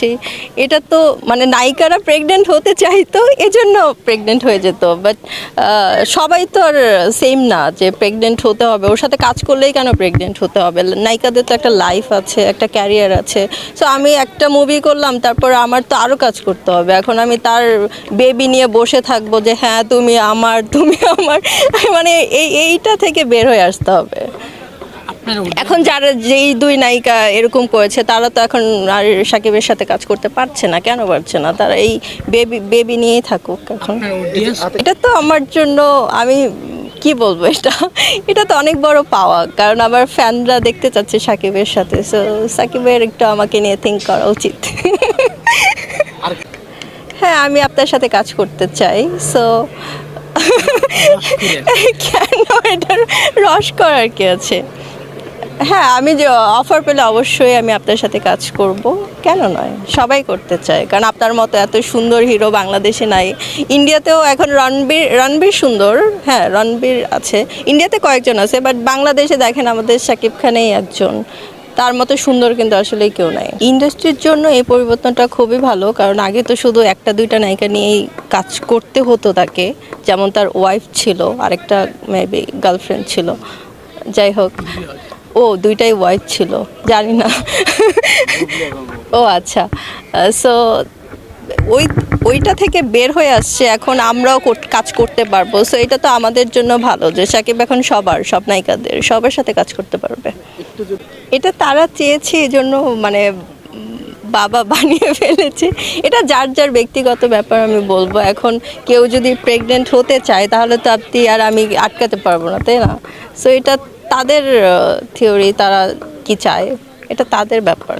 করছি এটা তো মানে নায়িকারা প্রেগনেন্ট হতে চাইতো, এজন্য প্রেগনেন্ট হয়ে যেত। বাট সবাই তো আর সেম না যে প্রেগনেন্ট হতে হবে। ওর সাথে কাজ করলেই কেন প্রেগনেন্ট হতে হবে? নায়িকাদের তো একটা লাইফ আছে, একটা ক্যারিয়ার আছে। সো আমি একটা মুভি করলাম, তারপর আমার তো আরও কাজ করতে হবে। এখন আমি তার বেবি নিয়ে বসে থাকব যে হ্যাঁ তুমি আমার তুমি আমার। মানে এই, এইটা থেকে বের হয়ে আসতে হবে। এখন যারা যেই দুই নায়িকা এরকম করেছে তারা তো এখন আর সাকিবের সাথে কাজ করতে পারছে না কেন পারছে না? তারা এই বেবি বেবি নিয়েই থাকুক এখন। এটা তো আমার জন্য আমি কি বলব এটা এটা তো অনেক বড় পাওয়া কারণ আমার ফ্যানরা দেখতে চাচ্ছে সাকিবের সাথে সো সাকিবের একটু আমাকে নিয়ে থিঙ্ক করা উচিত। হ্যাঁ আমি আপনার সাথে কাজ করতে চাই সো কেন এটার রস করার কি আছে? হ্যাঁ আমি যে অফার পেলে অবশ্যই আমি আপনার সাথে কাজ করব। কেন নয়? সবাই করতে চায়। কারণ আপনার মতো এত সুন্দর হিরো বাংলাদেশে নাই। ইন্ডিয়াতেও এখন রণবীর রণবীর সুন্দর। হ্যাঁ রণবীর আছে। ইন্ডিয়াতে কয়েকজন আছে বাট বাংলাদেশে দেখেন আমাদের শাকিব খানেই একজন। তার মতো সুন্দর কিন্তু আসলে কেউ নাই। ইন্ডাস্ট্রির জন্য এই পরিবর্তনটা খুবই ভালো, কারণ আগে তো শুধু একটা, দুইটা নায়িকা নিয়েই কাজ করতে হতো তাকে। যেমন তার ওয়াইফ ছিল, আরেকটা মেবি গার্লফ্রেন্ড ছিল। যাই হোক। ও দুইটাই ওয়াইফ ছিল। জানি না। ও আচ্ছা। সো ওই ওইটা থেকে বের হয়ে আসছে এখন আমরাও কাজ করতে পারব। সো এটা তো আমাদের জন্য ভালো যে সাকিব এখন সবার সব নায়িকাদের সবার সাথে কাজ করতে পারবে। এটা তারা চেয়েছে এই জন্য মানে বাবা বানিয়ে ফেলেছে। এটা যার যার ব্যক্তিগত ব্যাপার আমি বলব। এখন কেউ যদি প্রেগনেন্ট হতে চায় তাহলে তো আপনি আর আমি আটকাতে পারব না তাই না? সো এটা তাদের থিওরি তারা কি চায় এটা তাদের ব্যাপার।